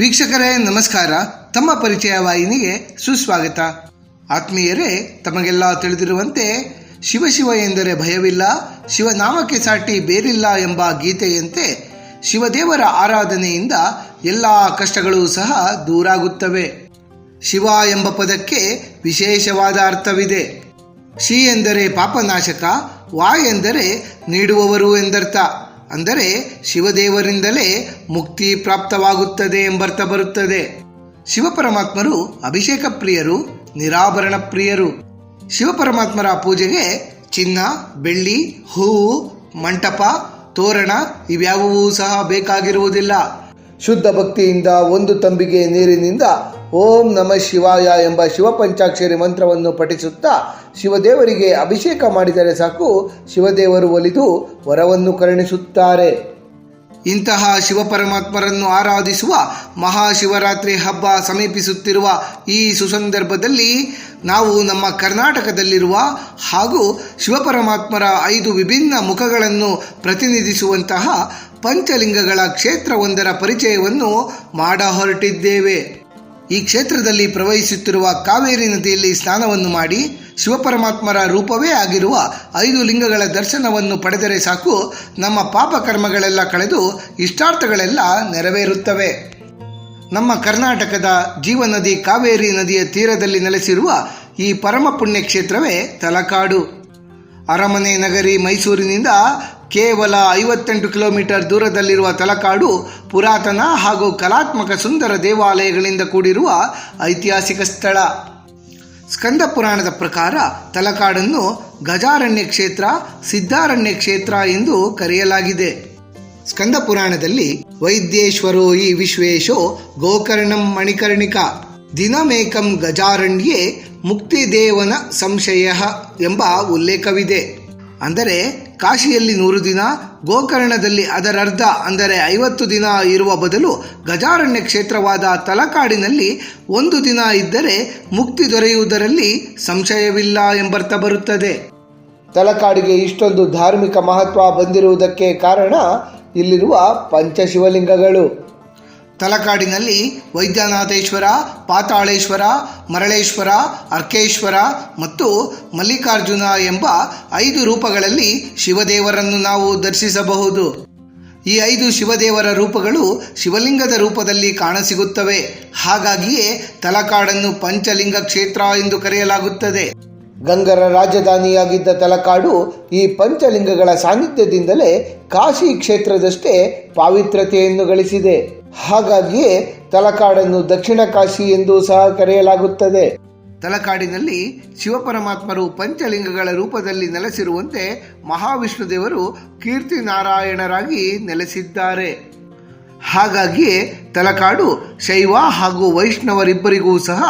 ವೀಕ್ಷಕರೇ, ನಮಸ್ಕಾರ. ತಮ್ಮ ಪರಿಚಯ ವಾಹಿನಿಗೆ ಸುಸ್ವಾಗತ. ಆತ್ಮೀಯರೇ, ತಮಗೆಲ್ಲ ತಿಳಿದಿರುವಂತೆ ಶಿವ ಶಿವ ಎಂದರೆ ಭಯವಿಲ್ಲ ಶಿವನಾಮಕ್ಕೆ ಸಾಟಿ ಬೇರಿಲ್ಲ ಎಂಬ ಗೀತೆಯಂತೆ ಶಿವದೇವರ ಆರಾಧನೆಯಿಂದ ಎಲ್ಲ ಕಷ್ಟಗಳು ಸಹ ದೂರಾಗುತ್ತವೆ. ಶಿವ ಎಂಬ ಪದಕ್ಕೆ ವಿಶೇಷವಾದ ಅರ್ಥವಿದೆ. ಶಿ ಎಂದರೆ ಪಾಪನಾಶಕ, ವಾ ಎಂದರೆ ನೀಡುವವರು ಎಂದರ್ಥ. ಅಂದರೆ ಶಿವದೇವರಿಂದಲೇ ಮುಕ್ತಿ ಪ್ರಾಪ್ತವಾಗುತ್ತದೆ ಎಂಬರ್ಥ ಬರುತ್ತದೆ. ಶಿವಪರಮಾತ್ಮರು ಅಭಿಷೇಕ ಪ್ರಿಯರು, ನಿರಾಭರಣ ಪ್ರಿಯರು. ಶಿವಪರಮಾತ್ಮರ ಪೂಜೆಗೆ ಚಿನ್ನ, ಬೆಳ್ಳಿ ಹೂವು ಮಂಟಪ, ತೋರಣ ಇವ್ಯಾವುವೂ ಸಹ ಬೇಕಾಗಿರುವುದಿಲ್ಲ. ಶುದ್ಧ ಭಕ್ತಿಯಿಂದ ಒಂದು ತಂಬಿಗೆ ನೀರಿನಿಂದ ಓಂ ನಮ ಶಿವಾಯ ಎಂಬ ಶಿವಪಂಚಾಕ್ಷರಿ ಮಂತ್ರವನ್ನು ಪಠಿಸುತ್ತಾ ಶಿವದೇವರಿಗೆ ಅಭಿಷೇಕ ಮಾಡಿದರೆ ಸಾಕು ಶಿವದೇವರು ಒಲಿದು ವರವನ್ನು ಕರುಣಿಸುತ್ತಾರೆ. ಇಂತಹ ಶಿವಪರಮಾತ್ಮರನ್ನು ಆರಾಧಿಸುವ ಮಹಾಶಿವರಾತ್ರಿ ಹಬ್ಬ ಸಮೀಪಿಸುತ್ತಿರುವ ಈ ಸುಸಂದರ್ಭದಲ್ಲಿ ನಾವು ನಮ್ಮ ಕರ್ನಾಟಕದಲ್ಲಿರುವ ಹಾಗೂ ಶಿವಪರಮಾತ್ಮರ ಐದು ವಿಭಿನ್ನ ಮುಖಗಳನ್ನು ಪ್ರತಿನಿಧಿಸುವಂತಹ ಪಂಚಲಿಂಗಗಳ ಕ್ಷೇತ್ರವೊಂದರ ಪರಿಚಯವನ್ನು ಮಾಡ ಹೊರಟಿದ್ದೇವೆ ಈ ಕ್ಷೇತ್ರದಲ್ಲಿ ಪ್ರವಹಿಸುತ್ತಿರುವ ಕಾವೇರಿ ನದಿಯಲ್ಲಿ ಸ್ನಾನವನ್ನು ಮಾಡಿ ಶಿವಪರಮಾತ್ಮರ ರೂಪವೇ ಆಗಿರುವ ಐದು ಲಿಂಗಗಳ ದರ್ಶನವನ್ನು ಪಡೆದರೆ ಸಾಕು. ನಮ್ಮ ಪಾಪಕರ್ಮಗಳೆಲ್ಲ ಕಳೆದು ಇಷ್ಟಾರ್ಥಗಳೆಲ್ಲ ನೆರವೇರುತ್ತವೆ. ನಮ್ಮ ಕರ್ನಾಟಕದ ಜೀವನದಿ ಕಾವೇರಿ ನದಿಯ ತೀರದಲ್ಲಿ ನೆಲೆಸಿರುವ ಈ ಪರಮ ಪುಣ್ಯ ಕ್ಷೇತ್ರವೇ ತಲಕಾಡು. ಅರಮನೆ ನಗರಿ ಮೈಸೂರಿನಿಂದ ಕೇವಲ ಐವತ್ತೆಂಟು ಕಿಲೋಮೀಟರ್ ದೂರದಲ್ಲಿರುವ ತಲಕಾಡು, ಪುರಾತನ ಹಾಗೂ ಕಲಾತ್ಮಕ ಸುಂದರ ದೇವಾಲಯಗಳಿಂದ ಕೂಡಿರುವ ಐತಿಹಾಸಿಕ ಸ್ಥಳ. ಸ್ಕಂದ ಪುರಾಣದ ಪ್ರಕಾರ ತಲಕಾಡನ್ನು ಗಜಾರಣ್ಯ ಕ್ಷೇತ್ರ, ಸಿದ್ಧಾರಣ್ಯ ಕ್ಷೇತ್ರ ಎಂದು ಕರೆಯಲಾಗಿದೆ. ಸ್ಕಂದ ಪುರಾಣದಲ್ಲಿ ವೈದ್ಯೇಶ್ವರೋ ಈ ವಿಶ್ವೇಶೋ ಗೋಕರ್ಣಂ ಮಣಿಕರ್ಣಿಕ, ದಿನಮೇಕಂ ಗಜಾರಣ್ಯೇ ಮುಕ್ತಿದೇವನ ಸಂಶಯ ಎಂಬ ಉಲ್ಲೇಖವಿದೆ. ಅಂದರೆ ಕಾಶಿಯಲ್ಲಿ ನೂರು ದಿನ, ಗೋಕರ್ಣದಲ್ಲಿ ಅದರರ್ಧ, ಅಂದರೆ ಐವತ್ತು ದಿನ ಇರುವ ಬದಲು ಗಜಾರಣ್ಯ ಕ್ಷೇತ್ರವಾದ ತಲಕಾಡಿನಲ್ಲಿ ಒಂದು ದಿನ ಇದ್ದರೆ ಮುಕ್ತಿ ದೊರೆಯುವುದರಲ್ಲಿ ಸಂಶಯವಿಲ್ಲ ಎಂಬರ್ಥ ಬರುತ್ತದೆ. ತಲಕಾಡಿಗೆ ಇಷ್ಟೊಂದು ಧಾರ್ಮಿಕ ಮಹತ್ವ ಬಂದಿರುವುದಕ್ಕೆ ಕಾರಣ ಇಲ್ಲಿರುವ ಪಂಚಶಿವಲಿಂಗಗಳು. ತಲಕಾಡಿನಲ್ಲಿ ವೈದ್ಯನಾಥೇಶ್ವರ, ಪಾತಾಳೇಶ್ವರ, ಮರಳೇಶ್ವರ, ಅರ್ಕೇಶ್ವರ ಮತ್ತು ಮಲ್ಲಿಕಾರ್ಜುನ ಎಂಬ ಐದು ರೂಪಗಳಲ್ಲಿ ಶಿವದೇವರನ್ನು ನಾವು ದರ್ಶಿಸಬಹುದು. ಈ ಐದು ಶಿವದೇವರ ರೂಪಗಳು ಶಿವಲಿಂಗದ ರೂಪದಲ್ಲಿ ಕಾಣಸಿಗುತ್ತವೆ. ಹಾಗಾಗಿಯೇ ತಲಕಾಡನ್ನು ಪಂಚಲಿಂಗ ಕ್ಷೇತ್ರ ಎಂದು ಕರೆಯಲಾಗುತ್ತದೆ. ಗಂಗರ ರಾಜಧಾನಿಯಾಗಿದ್ದ ತಲಕಾಡು ಈ ಪಂಚಲಿಂಗಗಳ ಸಾನ್ನಿಧ್ಯದಿಂದಲೇ ಕಾಶಿ ಕ್ಷೇತ್ರದಷ್ಟೇ ಪಾವಿತ್ರತೆಯನ್ನು ಗಳಿಸಿದೆ. ಹಾಗಾಗಿಯೇ ತಲಕಾಡನ್ನು ದಕ್ಷಿಣ ಕಾಶಿ ಎಂದು ಸಹ ಕರೆಯಲಾಗುತ್ತದೆ. ತಲಕಾಡಿನಲ್ಲಿ ಶಿವಪರಮಾತ್ಮರು ಪಂಚಲಿಂಗಗಳ ರೂಪದಲ್ಲಿ ನೆಲೆಸಿರುವಂತೆ ಮಹಾವಿಷ್ಣುದೇವರು ಕೀರ್ತಿ ನಾರಾಯಣರಾಗಿ ನೆಲೆಸಿದ್ದಾರೆ. ಹಾಗಾಗಿಯೇ ತಲಕಾಡು ಶೈವ ಹಾಗೂ ವೈಷ್ಣವರಿಬ್ಬರಿಗೂ ಸಹ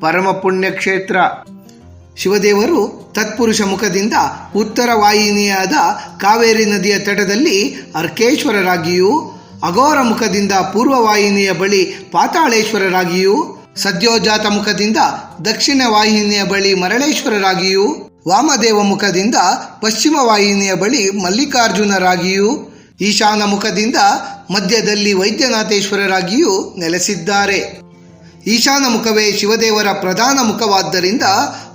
ಪರಮ ಪುಣ್ಯ ಕ್ಷೇತ್ರ ಶಿವದೇವರು ತತ್ಪುರುಷ ಮುಖದಿಂದ ಉತ್ತರ ವಾಹಿನಿಯಾದ ಕಾವೇರಿ ನದಿಯ ತಟದಲ್ಲಿ ಅರ್ಕೇಶ್ವರರಾಗಿಯೂ ಅಘೋರ ಮುಖದಿಂದ ಪೂರ್ವವಾಹಿನಿಯ ಬಳಿ ಪಾತಾಳೇಶ್ವರರಾಗಿಯೂ, ಸದ್ಯೋಜಾತ ಮುಖದಿಂದ ದಕ್ಷಿಣ ವಾಹಿನಿಯ ಬಳಿ ಮರಳೇಶ್ವರರಾಗಿಯೂ, ವಾಮದೇವ ಮುಖದಿಂದ ಪಶ್ಚಿಮ ವಾಹಿನಿಯ ಬಳಿ ಮಲ್ಲಿಕಾರ್ಜುನರಾಗಿಯೂ, ಈಶಾನ ಮುಖದಿಂದ ಮಧ್ಯದಲ್ಲಿ ವೈದ್ಯನಾಥೇಶ್ವರರಾಗಿಯೂ ನೆಲೆಸಿದ್ದಾರೆ. ಈಶಾನ ಮುಖವೇ ಶಿವದೇವರ ಪ್ರಧಾನ ಮುಖವಾದ್ದರಿಂದ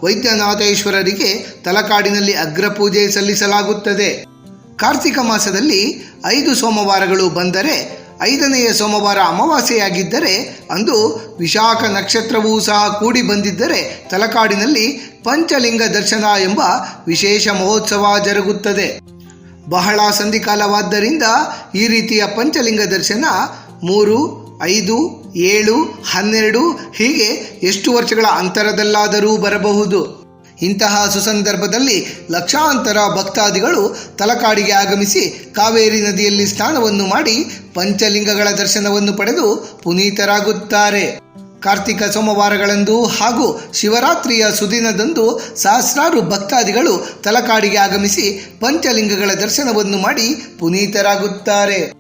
ವೈದ್ಯನಾಥೇಶ್ವರರಿಗೆ ತಲಕಾಡಿನಲ್ಲಿ ಅಗ್ರಪೂಜೆ ಸಲ್ಲಿಸಲಾಗುತ್ತದೆ. ಕಾರ್ತಿಕ ಮಾಸದಲ್ಲಿ ಐದು ಸೋಮವಾರಗಳು ಬಂದರೆ ಐದನೆಯ ಸೋಮವಾರ ಅಮಾವಾಸ್ಯೆಯಾಗಿದ್ದರೆ ಅಂದು ವಿಶಾಖ ನಕ್ಷತ್ರವೂ ಸಹ ಕೂಡಿ ಬಂದಿದ್ದರೆ ತಲಕಾಡಿನಲ್ಲಿ ಪಂಚಲಿಂಗ ದರ್ಶನ ಎಂಬ ವಿಶೇಷ ಮಹೋತ್ಸವ ಜರುಗುತ್ತದೆ. ಬಹಳ ಸಂಧಿಕಾಲವಾದ್ದರಿಂದ ಈ ರೀತಿಯ ಪಂಚಲಿಂಗ ದರ್ಶನ ಮೂರು, ಐದು, ಏಳು, ಹನ್ನೆರಡು ಹೀಗೆ ಎಷ್ಟು ವರ್ಷಗಳ ಅಂತರದಲ್ಲಾದರೂ ಬರಬಹುದು. ಇಂತಹ ಸುಸಂದರ್ಭದಲ್ಲಿ ಲಕ್ಷಾಂತರ ಭಕ್ತಾದಿಗಳು ತಲಕಾಡಿಗೆ ಆಗಮಿಸಿ ಕಾವೇರಿ ನದಿಯಲ್ಲಿ ಸ್ನಾನವನ್ನು ಮಾಡಿ ಪಂಚಲಿಂಗಗಳ ದರ್ಶನವನ್ನು ಪಡೆದು ಪುನೀತರಾಗುತ್ತಾರೆ. ಕಾರ್ತಿಕ ಸೋಮವಾರಗಳಂದು ಹಾಗೂ ಶಿವರಾತ್ರಿಯ ಸುದಿನದಂದು ಸಹಸ್ರಾರು ಭಕ್ತಾದಿಗಳು ತಲಕಾಡಿಗೆ ಆಗಮಿಸಿ ಪಂಚಲಿಂಗಗಳ ದರ್ಶನವನ್ನು ಮಾಡಿ ಪುನೀತರಾಗುತ್ತಾರೆ.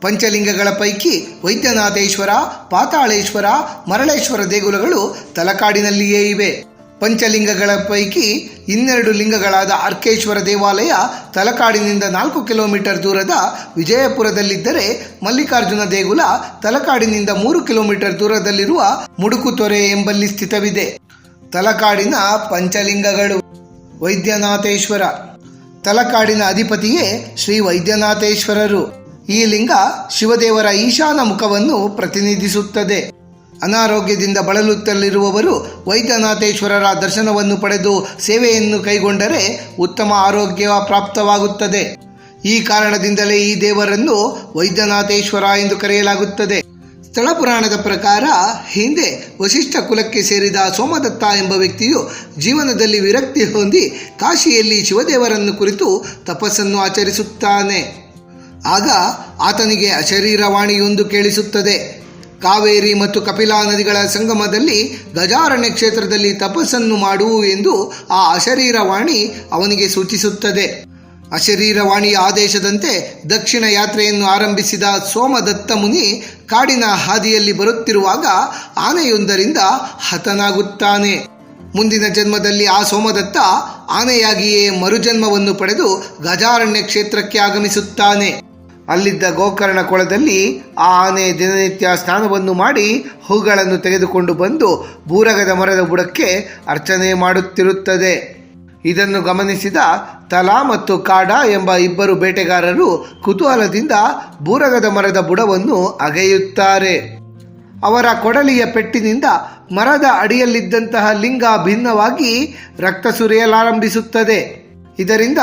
ಪಂಚಲಿಂಗಗಳ ಪೈಕಿ ವೈದ್ಯನಾಥೇಶ್ವರ, ಪಾತಾಳೇಶ್ವರ, ಮರಳೇಶ್ವರ ದೇಗುಲಗಳು ತಲಕಾಡಿನಲ್ಲಿಯೇ ಇವೆ. ಪಂಚಲಿಂಗಗಳ ಪೈಕಿ ಇನ್ನೆರಡು ಲಿಂಗಗಳಾದ ಅರ್ಕೇಶ್ವರ ದೇವಾಲಯ ತಲಕಾಡಿನಿಂದ ನಾಲ್ಕು ಕಿಲೋಮೀಟರ್ ದೂರದ ವಿಜಯಪುರದಲ್ಲಿದ್ದರೆ ಮಲ್ಲಿಕಾರ್ಜುನ ದೇಗುಲ ತಲಕಾಡಿನಿಂದ ಮೂರು ಕಿಲೋಮೀಟರ್ ದೂರದಲ್ಲಿರುವ ಮುಡುಕುತೊರೆ ಎಂಬಲ್ಲಿ ಸ್ಥಿತವಿದೆ. ತಲಕಾಡಿನ ಪಂಚಲಿಂಗಗಳು ವೈದ್ಯನಾಥೇಶ್ವರ. ತಲಕಾಡಿನ ಅಧಿಪತಿಯೇ ಶ್ರೀ ವೈದ್ಯನಾಥೇಶ್ವರರು. ಈ ಲಿಂಗ ಶಿವದೇವರ ಈಶಾನ ಮುಖವನ್ನು ಪ್ರತಿನಿಧಿಸುತ್ತದೆ. ಅನಾರೋಗ್ಯದಿಂದ ಬಳಲುತ್ತಲಿರುವವರು ವೈದ್ಯನಾಥೇಶ್ವರರ ದರ್ಶನವನ್ನು ಪಡೆದು ಸೇವೆಯನ್ನು ಕೈಗೊಂಡರೆ ಉತ್ತಮ ಆರೋಗ್ಯ ಪ್ರಾಪ್ತವಾಗುತ್ತದೆ. ಈ ಕಾರಣದಿಂದಲೇ ಈ ದೇವರನ್ನು ವೈದ್ಯನಾಥೇಶ್ವರ ಎಂದು ಕರೆಯಲಾಗುತ್ತದೆ. ಸ್ಥಳ ಪುರಾಣದ ಪ್ರಕಾರ ಹಿಂದೆ ವಶಿಷ್ಠ ಕುಲಕ್ಕೆ ಸೇರಿದ ಸೋಮದತ್ತ ಎಂಬ ವ್ಯಕ್ತಿಯು ಜೀವನದಲ್ಲಿ ವಿರಕ್ತಿ ಹೊಂದಿ ಕಾಶಿಯಲ್ಲಿ ಶಿವದೇವರನ್ನು ಕುರಿತು ತಪಸ್ಸನ್ನು ಆಚರಿಸುತ್ತಾನೆ. ಆಗ ಆತನಿಗೆ ಅಶರೀರವಾಣಿಯೊಂದು ಕೇಳಿಸುತ್ತದೆ. ಕಾವೇರಿ ಮತ್ತು ಕಪಿಲಾ ನದಿಗಳ ಸಂಗಮದಲ್ಲಿ ಗಜಾರಣ್ಯ ಕ್ಷೇತ್ರದಲ್ಲಿ ತಪಸ್ಸನ್ನು ಮಾಡು ಎಂದು ಆ ಅಶರೀರವಾಣಿ ಅವನಿಗೆ ಸೂಚಿಸುತ್ತದೆ. ಅಶರೀರವಾಣಿಯ ಆದೇಶದಂತೆ ದಕ್ಷಿಣ ಯಾತ್ರೆಯನ್ನು ಆರಂಭಿಸಿದ ಸೋಮದತ್ತ ಮುನಿ ಕಾಡಿನ ಹಾದಿಯಲ್ಲಿ ಬರುತ್ತಿರುವಾಗ ಆನೆಯೊಂದರಿಂದ ಹತನಾಗುತ್ತಾನೆ. ಮುಂದಿನ ಜನ್ಮದಲ್ಲಿ ಆ ಸೋಮದತ್ತ ಆನೆಯಾಗಿಯೇ ಮರುಜನ್ಮವನ್ನು ಪಡೆದು ಗಜಾರಣ್ಯ ಕ್ಷೇತ್ರಕ್ಕೆ ಆಗಮಿಸುತ್ತಾನೆ. ಅಲ್ಲಿದ್ದ ಗೋಕರ್ಣ ಕೊಳದಲ್ಲಿ ಆ ಆನೆ ದಿನನಿತ್ಯ ಸ್ನಾನವನ್ನು ಮಾಡಿ ಹೂಗಳನ್ನು ತೆಗೆದುಕೊಂಡು ಬಂದು ಬೂರಗದ ಮರದ ಬುಡಕ್ಕೆ ಅರ್ಚನೆ ಮಾಡುತ್ತಿರುತ್ತದೆ. ಇದನ್ನು ಗಮನಿಸಿದ ತಲಾ ಮತ್ತು ಕಾಡ ಎಂಬ ಇಬ್ಬರು ಬೇಟೆಗಾರರು ಕುತೂಹಲದಿಂದ ಬೂರಗದ ಮರದ ಬುಡವನ್ನು ಅಗೆಯುತ್ತಾರೆ. ಅವರ ಕೊಡಲಿಯ ಪೆಟ್ಟಿನಿಂದ ಮರದ ಅಡಿಯಲ್ಲಿದ್ದಂತಹ ಲಿಂಗ ಭಿನ್ನವಾಗಿ ರಕ್ತ ಸುರಿಯಲಾರಂಭಿಸುತ್ತದೆ. ಇದರಿಂದ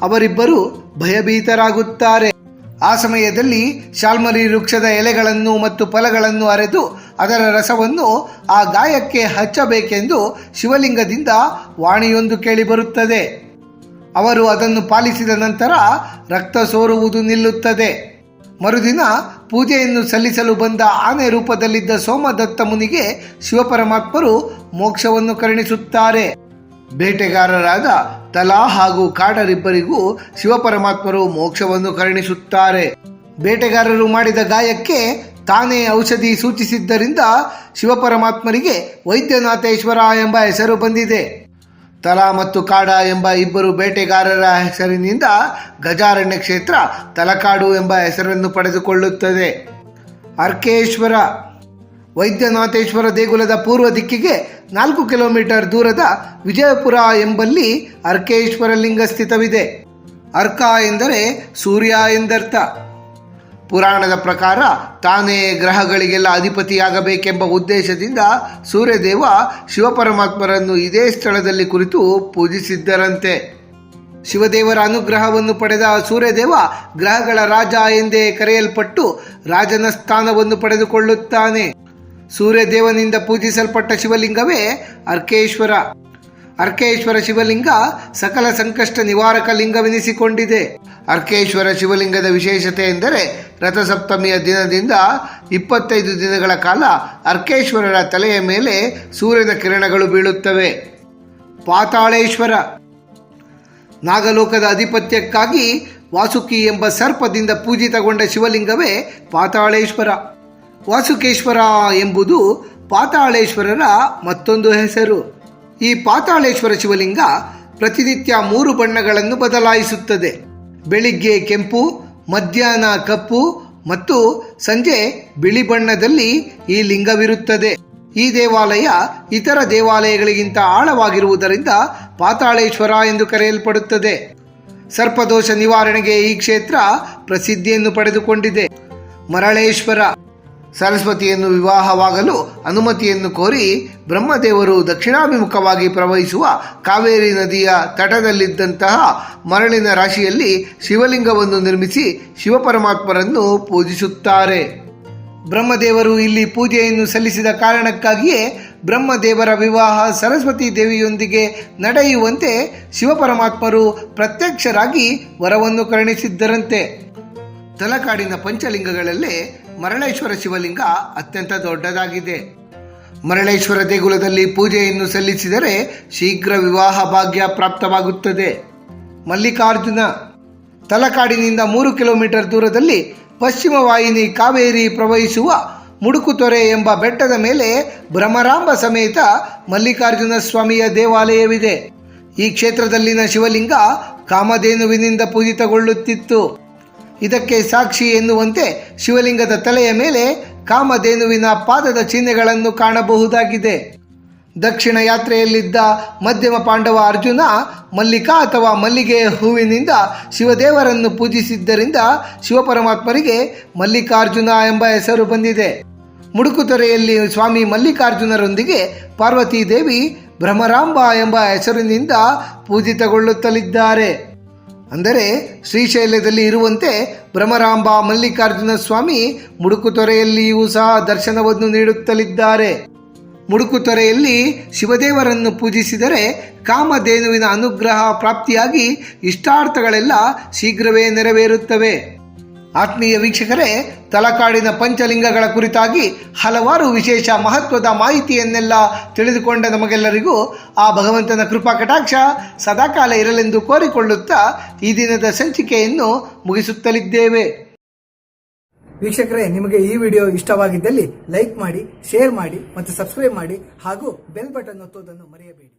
ಅವರಿಬ್ಬರು ಭಯಭೀತರಾಗುತ್ತಾರೆ. ಆ ಸಮಯದಲ್ಲಿ ಶಾಲ್ಮರಿ ವೃಕ್ಷದ ಎಲೆಗಳನ್ನು ಮತ್ತು ಫಲಗಳನ್ನು ಅರೆದು ಅದರ ರಸವನ್ನು ಆ ಗಾಯಕ್ಕೆ ಹಚ್ಚಬೇಕೆಂದು ಶಿವಲಿಂಗದಿಂದ ವಾಣಿಯೊಂದು ಕೇಳಿಬರುತ್ತದೆ ಅವರು ಅದನ್ನು ಪಾಲಿಸಿದ ನಂತರ ರಕ್ತ ಸೋರುವುದು ನಿಲ್ಲುತ್ತದೆ. ಮರುದಿನ ಪೂಜೆಯನ್ನು ಸಲ್ಲಿಸಲು ಬಂದ ಆನೆ ರೂಪದಲ್ಲಿದ್ದ ಸೋಮದತ್ತ ಮುನಿಗೆ ಶಿವಪರಮಾತ್ಮರು ಮೋಕ್ಷವನ್ನು ಕರುಣಿಸುತ್ತಾರೆ. ಬೇಟೆಗಾರರಾದ ತಲಾ ಹಾಗೂ ಕಾಡರಿಬ್ಬರಿಗೂ ಶಿವಪರಮಾತ್ಮರು ಮೋಕ್ಷವನ್ನು ಕರುಣಿಸುತ್ತಾರೆ. ಬೇಟೆಗಾರರು ಮಾಡಿದ ಗಾಯಕ್ಕೆ ತಾನೇ ಔಷಧಿ ಸೂಚಿಸಿದ್ದರಿಂದ ಶಿವಪರಮಾತ್ಮರಿಗೆ ವೈದ್ಯನಾಥೇಶ್ವರ ಎಂಬ ಹೆಸರು ಬಂದಿದೆ. ತಲಾ ಮತ್ತು ಕಾಡ ಎಂಬ ಇಬ್ಬರು ಬೇಟೆಗಾರರ ಹೆಸರಿನಿಂದ ಗಜಾರಣ್ಯ ಕ್ಷೇತ್ರ ತಲಕಾಡು ಎಂಬ ಹೆಸರನ್ನು ಪಡೆದುಕೊಳ್ಳುತ್ತದೆ. ಅರ್ಕೇಶ್ವರ ವೈದ್ಯನಾಥೇಶ್ವರ ದೇಗುಲದ ಪೂರ್ವ ದಿಕ್ಕಿಗೆ ನಾಲ್ಕು ಕಿಲೋಮೀಟರ್ ದೂರದ ವಿಜಯಪುರ ಎಂಬಲ್ಲಿ ಅರ್ಕೇಶ್ವರ ಲಿಂಗ ಸ್ಥಿತವಿದೆ. ಅರ್ಕ ಎಂದರೆ ಸೂರ್ಯ ಎಂದರ್ಥ. ಪುರಾಣದ ಪ್ರಕಾರ ತಾನೇ ಗ್ರಹಗಳಿಗೆಲ್ಲ ಅಧಿಪತಿಯಾಗಬೇಕೆಂಬ ಉದ್ದೇಶದಿಂದ ಸೂರ್ಯದೇವ ಶಿವಪರಮಾತ್ಮರನ್ನು ಇದೇ ಸ್ಥಳದಲ್ಲಿ ಕುರಿತು ಪೂಜಿಸಿದ್ದರಂತೆ. ಶಿವದೇವರ ಅನುಗ್ರಹವನ್ನು ಪಡೆದ ಸೂರ್ಯದೇವ ಗ್ರಹಗಳ ರಾಜ ಎಂದೇ ಕರೆಯಲ್ಪಟ್ಟು ರಾಜನ ಸ್ಥಾನವನ್ನು ಪಡೆದುಕೊಳ್ಳುತ್ತಾನೆ. ಸೂರ್ಯದೇವನಿಂದ ಪೂಜಿಸಲ್ಪಟ್ಟ ಶಿವಲಿಂಗವೇ ಅರ್ಕೇಶ್ವರ. ಅರ್ಕೇಶ್ವರ ಶಿವಲಿಂಗ ಸಕಲ ಸಂಕಷ್ಟ ನಿವಾರಕ ಲಿಂಗವೆನಿಸಿಕೊಂಡಿದೆ. ಅರ್ಕೇಶ್ವರ ಶಿವಲಿಂಗದ ವಿಶೇಷತೆ ಎಂದರೆ ರಥಸಪ್ತಮಿಯ ದಿನದಿಂದ ಇಪ್ಪತ್ತೈದು ದಿನಗಳ ಕಾಲ ಅರ್ಕೇಶ್ವರರ ತಲೆಯ ಮೇಲೆ ಸೂರ್ಯನ ಕಿರಣಗಳು ಬೀಳುತ್ತವೆ. ಪಾತಾಳೇಶ್ವರ. ನಾಗಲೋಕದ ಅಧಿಪತ್ಯಕ್ಕಾಗಿ ವಾಸುಕಿ ಎಂಬ ಸರ್ಪದಿಂದ ಪೂಜಿತಗೊಂಡ ಶಿವಲಿಂಗವೇ ಪಾತಾಳೇಶ್ವರ. ವಾಸುಕೇಶ್ವರ ಎಂಬುದು ಪಾತಾಳೇಶ್ವರರ ಮತ್ತೊಂದು ಹೆಸರು. ಈ ಪಾತಾಳೇಶ್ವರ ಶಿವಲಿಂಗ ಪ್ರತಿನಿತ್ಯ ಮೂರು ಬಣ್ಣಗಳನ್ನು ಬದಲಾಯಿಸುತ್ತದೆ. ಬೆಳಿಗ್ಗೆ ಕೆಂಪು, ಮಧ್ಯಾಹ್ನ ಕಪ್ಪು ಮತ್ತು ಸಂಜೆ ಬಿಳಿ ಬಣ್ಣದಲ್ಲಿ ಈ ಲಿಂಗವಿರುತ್ತದೆ. ಈ ದೇವಾಲಯ ಇತರ ದೇವಾಲಯಗಳಿಗಿಂತ ಆಳವಾಗಿರುವುದರಿಂದ ಪಾತಾಳೇಶ್ವರ ಎಂದು ಕರೆಯಲ್ಪಡುತ್ತದೆ. ಸರ್ಪದೋಷ ನಿವಾರಣೆಗೆ ಈ ಕ್ಷೇತ್ರ ಪ್ರಸಿದ್ಧಿಯನ್ನು ಪಡೆದುಕೊಂಡಿದೆ. ಮರಳೇಶ್ವರ ಸರಸ್ವತಿಯನ್ನು ವಿವಾಹವಾಗಲು ಅನುಮತಿಯನ್ನು ಕೋರಿ ಬ್ರಹ್ಮದೇವರು ದಕ್ಷಿಣಾಭಿಮುಖವಾಗಿ ಪ್ರವಹಿಸುವ ಕಾವೇರಿ ನದಿಯ ತಟದಲ್ಲಿದ್ದಂತಹ ಮರಳಿನ ರಾಶಿಯಲ್ಲಿ ಶಿವಲಿಂಗವನ್ನು ನಿರ್ಮಿಸಿ ಶಿವಪರಮಾತ್ಮರನ್ನು ಪೂಜಿಸುತ್ತಾರೆ. ಬ್ರಹ್ಮದೇವರು ಇಲ್ಲಿ ಪೂಜೆಯನ್ನು ಸಲ್ಲಿಸಿದ ಕಾರಣಕ್ಕಾಗಿಯೇ ಬ್ರಹ್ಮದೇವರ ವಿವಾಹ ಸರಸ್ವತಿ ದೇವಿಯೊಂದಿಗೆ ನಡೆಯುವಂತೆ ಶಿವಪರಮಾತ್ಮರು ಪ್ರತ್ಯಕ್ಷರಾಗಿ ವರವನ್ನು ಕರುಣಿಸಿದ್ದರಂತೆ. ತಲಕಾಡಿನ ಪಂಚಲಿಂಗಗಳಲ್ಲೇ ಮರಳೇಶ್ವರ ಶಿವಲಿಂಗ ಅತ್ಯಂತ ದೊಡ್ಡದಾಗಿದೆ. ಮರಳೇಶ್ವರ ದೇಗುಲದಲ್ಲಿ ಪೂಜೆಯನ್ನು ಸಲ್ಲಿಸಿದರೆ ಶೀಘ್ರ ವಿವಾಹ ಭಾಗ್ಯ ಪ್ರಾಪ್ತವಾಗುತ್ತದೆ. ಮಲ್ಲಿಕಾರ್ಜುನ, ತಲಕಾಡಿನಿಂದ ಮೂರು ಕಿಲೋಮೀಟರ್ ದೂರದಲ್ಲಿ ಪಶ್ಚಿಮ ವಾಹಿನಿ ಕಾವೇರಿ ಪ್ರವಹಿಸುವ ಮುಡುಕುತೊರೆ ಎಂಬ ಬೆಟ್ಟದ ಮೇಲೆ ಭ್ರಮರಾಂಬ ಸಮೇತ ಮಲ್ಲಿಕಾರ್ಜುನ ಸ್ವಾಮಿಯ ದೇವಾಲಯವಿದೆ. ಈ ಕ್ಷೇತ್ರದಲ್ಲಿನ ಶಿವಲಿಂಗ ಕಾಮಧೇನುವಿನಿಂದ ಪೂಜಿತಗೊಳ್ಳುತ್ತಿತ್ತು. ಇದಕ್ಕೆ ಸಾಕ್ಷಿ ಎನ್ನುವಂತೆ ಶಿವಲಿಂಗದ ತಲೆಯ ಮೇಲೆ ಕಾಮಧೇನುವಿನ ಪಾದದ ಚಿಹ್ನೆಗಳನ್ನು ಕಾಣಬಹುದಾಗಿದೆ. ದಕ್ಷಿಣ ಯಾತ್ರೆಯಲ್ಲಿದ್ದ ಮಧ್ಯಮ ಪಾಂಡವ ಅರ್ಜುನ ಮಲ್ಲಿಕಾ ಅಥವಾ ಮಲ್ಲಿಗೆಯ ಹೂವಿನಿಂದ ಶಿವದೇವರನ್ನು ಪೂಜಿಸಿದ್ದರಿಂದ ಶಿವಪರಮಾತ್ಮರಿಗೆ ಮಲ್ಲಿಕಾರ್ಜುನ ಎಂಬ ಹೆಸರು ಬಂದಿದೆ. ಮುಡುಕುತೊರೆಯಲ್ಲಿ ಸ್ವಾಮಿ ಮಲ್ಲಿಕಾರ್ಜುನರೊಂದಿಗೆ ಪಾರ್ವತೀ ದೇವಿ ಭ್ರಮರಾಂಬ ಎಂಬ ಹೆಸರಿನಿಂದ ಪೂಜಿತಗೊಳ್ಳುತ್ತಲಿದ್ದಾರೆ. ಅಂದರೆ ಶ್ರೀಶೈಲದಲ್ಲಿ ಇರುವಂತೆ ಭ್ರಮರಾಂಬ ಮಲ್ಲಿಕಾರ್ಜುನ ಸ್ವಾಮಿ ಮುಡುಕುತೊರೆಯಲ್ಲಿಯೂ ಸಹ ದರ್ಶನವನ್ನು ನೀಡುತ್ತಲಿದ್ದಾರೆ. ಮುಡುಕುತೊರೆಯಲ್ಲಿ ಶಿವದೇವರನ್ನು ಪೂಜಿಸಿದರೆ ಕಾಮಧೇನುವಿನ ಅನುಗ್ರಹ ಪ್ರಾಪ್ತಿಯಾಗಿ ಇಷ್ಟಾರ್ಥಗಳೆಲ್ಲ ಶೀಘ್ರವೇ ನೆರವೇರುತ್ತವೆ. ಆತ್ಮೀಯ ವೀಕ್ಷಕರೇ, ತಲಕಾಡಿನ ಪಂಚಲಿಂಗಗಳ ಕುರಿತಾಗಿ ಹಲವಾರು ವಿಶೇಷ ಮಹತ್ವದ ಮಾಹಿತಿಯನ್ನೆಲ್ಲ ತಿಳಿದುಕೊಂಡ ನಮಗೆಲ್ಲರಿಗೂ ಆ ಭಗವಂತನ ಕೃಪಾ ಕಟಾಕ್ಷ ಸದಾಕಾಲ ಇರಲೆಂದು ಕೋರಿಕೊಳ್ಳುತ್ತಾ ಈ ದಿನದ ಸಂಚಿಕೆಯನ್ನು ಮುಗಿಸುತ್ತಲಿದ್ದೇವೆ. ವೀಕ್ಷಕರೇ, ನಿಮಗೆ ಈ ವಿಡಿಯೋ ಇಷ್ಟವಾಗಿದ್ದಲ್ಲಿ ಲೈಕ್ ಮಾಡಿ, ಶೇರ್ ಮಾಡಿ ಮತ್ತು ಸಬ್ಸ್ಕ್ರೈಬ್ ಮಾಡಿ ಹಾಗೂ ಬೆಲ್ ಬಟನ್ ಒತ್ತುವುದನ್ನು ಮರೆಯಬೇಡಿ.